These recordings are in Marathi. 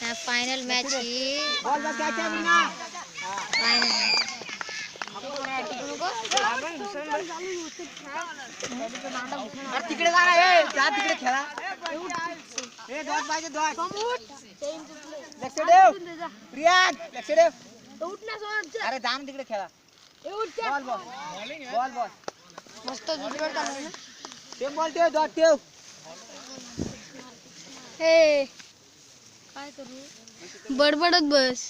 फायनल मॅच ही। बॉल बघ catch आहे बिना. अरे तिकडे जा ना ए, जा तिकडे खेळा ए डॉट पाहिजे डॉट लक्ष ठेव प्रियांक लक्ष ठेव अरे जा ना तिकडे खेळा बॉल बॉल। Ball ball. मस्त ते बॉल ठेव डॉट ठेव। हे। काय करू? बडबडत बस.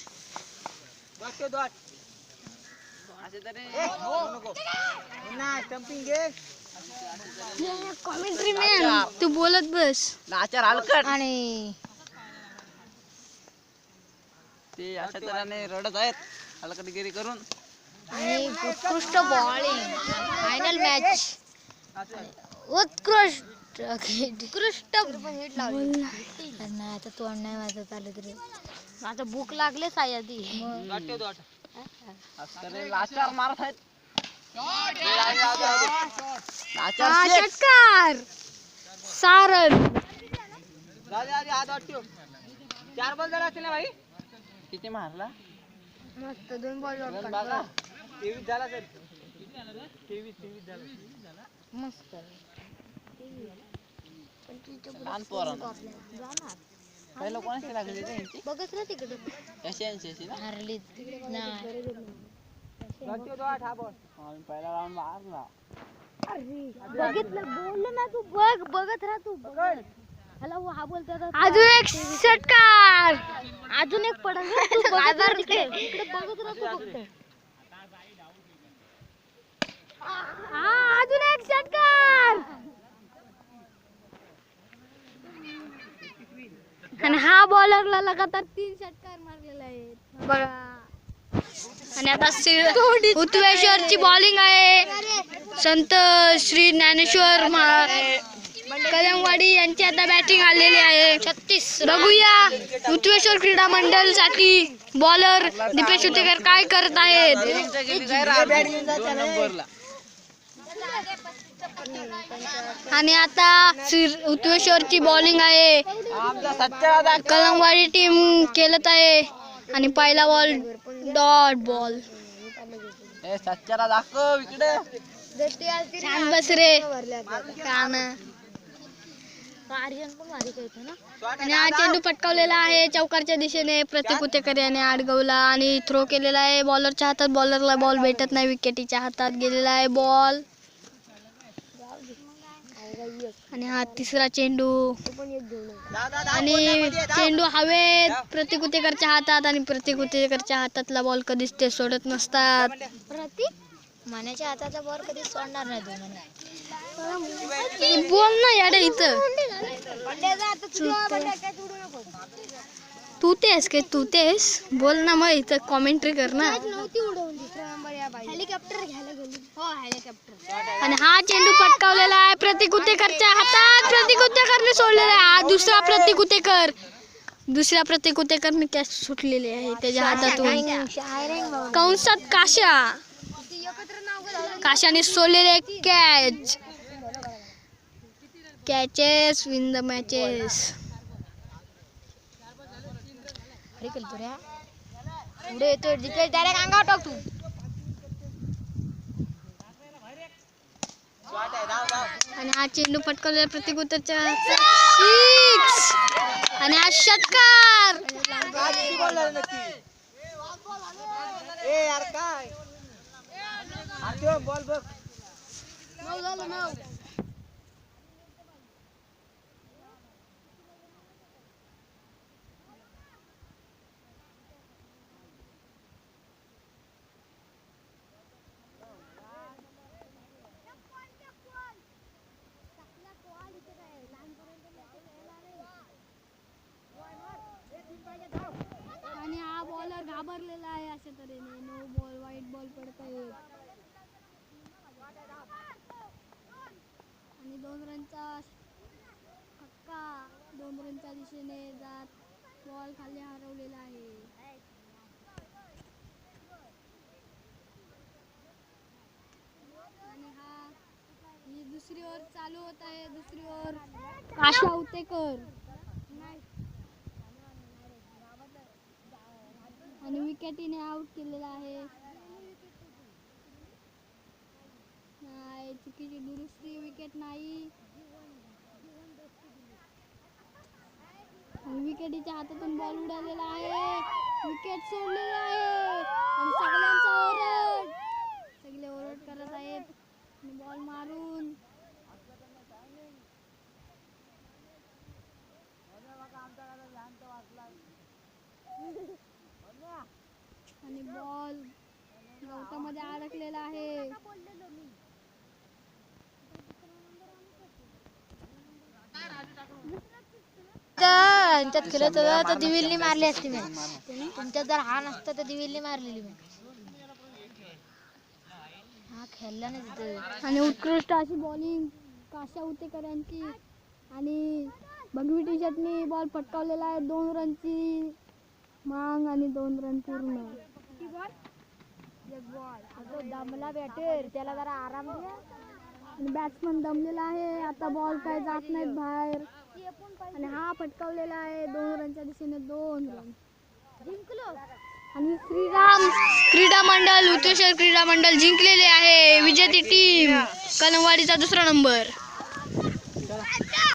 कॉमेंट्री मॅन तू बोलत बस. नाचार हलकट. आणि ते अशा तऱ्हेने रडत आहेत. हलकटगिरी करून. आणि उत्कृष्ट बॉलिंग फायनल मॅच उत्कृष्ट. उत्कृष्ट. नाही आता तोंड नाही वाजत आलं तरी. आता भूक लागले साय आधी. डॉट ठेव डॉट लाचार मारत आहेत. लाचार six. षटकार सारण. चार बॉल झाले असतील ना भाई? किती मारला? मस्त दोन बॉल बघा तेवीस झाला सर तेवीस तेवीस झाला. मस्त. लहान पोरांना. पहिलं कोणाची लागली रे यांची? बघत ना तिकडे ऐंशी ऐंशी ऐंशी ना हरली नाही बॉल पहिला राऊंड मारला. बघितलं बोललो ना तू बघ बघत राहा तू हॅलो हा बोलतो अजून एक षटकार अजून एक पडल तू बघत राहा तिकडे. इकडे बघत राहा तू फक्त हा अजून एक षटकार आणि हा बॉलरला लगातार तीन षटकार मारलेले आहेत. बघा. आणि आता श्री- उतवेश्वरची बॉलिंग आहे. संत श्री ज्ञानेश्वर महा- कदमवाडी यांची आता बॅटिंग आलेली आहे. छत्तीस. बघूया उतवेश्वर क्रीडा मंडळसाठी बॉलर दीपेश उतेकर काय करत आहेत? आणि आता उतवेश्वरची बॉलिंग आहे. कलमवाडी टीम खेळत आहे. आणि पहिला बॉल डॉट बॉल दाखव इकडे. छान बस रे कान आणि हा चेंडू पटकावलेला आहे चौकारच्या दिशेने प्रतीक उतेकर याने अडगवला आणि थ्रो केलेला आहे. बॉलरच्या हातात बॉलरला बॉल भेटत नाही. विकेटीच्या हातात गेलेला आहे बॉल आणि हा तिसरा चेंडू. आणि चेंडू हवेत प्रतीक उतेकरच्या हातात आणि प्रतीक उतेकरच्या हातातला बॉल कधीच ते सोडत नसतात. प्रतीक हाताचा बॉल कधीच सोडणार नाही तू बोल ना याडे इथं. तू तेस काय तू तेस बोल ना मग इथं कॉमेंट्री कर ना. हेलिकॉप्टर हो हेलिकॉप्टर आणि हा चेंडू पटकावलेला आहे प्रतीक उतेकरच्या हातात प्रतीक उतेकरने सोडलेला आहे. हा दुसरा प्रतीक उतेकर दुसऱ्या प्रतीक उतेकरने कॅच सुटलेली आहे. त्याच्या हातातून. कंसात काशा. काशाने सोडलेले catch catches win the matches पुढे येतोय. डायरेक्ट अंगावर टाक तू. आणि हा चेंडू पटकवलेला प्रतीक उत्तरच्या सिक्स. आणि हा षटकार. बॉल बघ आणि बॉलर घाबरलेला आहे अशा तऱ्हेने. नो बॉल वाईट बॉल पडत आहेत आणि दोन रनचा हक्का. दोन रनच्या दिशेने जात बॉल खाली हरवलेला आहे. आणि हा ही दुसरी ओर चालू होत आहे. दुसरी ओर आशा उतेकर. आणि विकेटीने आउट केलेला आहे. नाही चुकीची दुरुस्ती विकेट नाही. आणि विकेटीच्या हातातून बॉल उडालेला आहे. विकेट सोडलेला आहे. आणि सगळ्यांचा ओरड. सगळे ओरड करत आहेत. बॉल मारून. आणि बॉल गवतामध्ये अडकलेला आहे. त्यांच्यात खेळत होता तर दिविलनी मारली असती मी तुमच्यात जर हा नसता तर दिविलनी मारलेली मी हा खेळला नाही तिथे आणि उत्कृष्ट अशी बॉलिंग काशा उतेकर यांची आणि भगवी टी शर्टनी बॉल फटकावलेला आहे. दोन रनची मांग आणि दोन रन पूर्ण. दमला बॅटर. त्याला जरा आराम द्या आणि बॅट्समन दमलेला आहे. आता बॉल काय जात नाहीत बाहेर. आणि हा फटकावलेला आहे. दोन रनच्या दिशेने दोन रन जिंकलो. आणि श्रीराम. क्रीडा मंडळ उतेश्वर क्रीडा मंडळ जिंकलेले आहे. विजेती टीम कलमवाडीचा दुसरा नंबर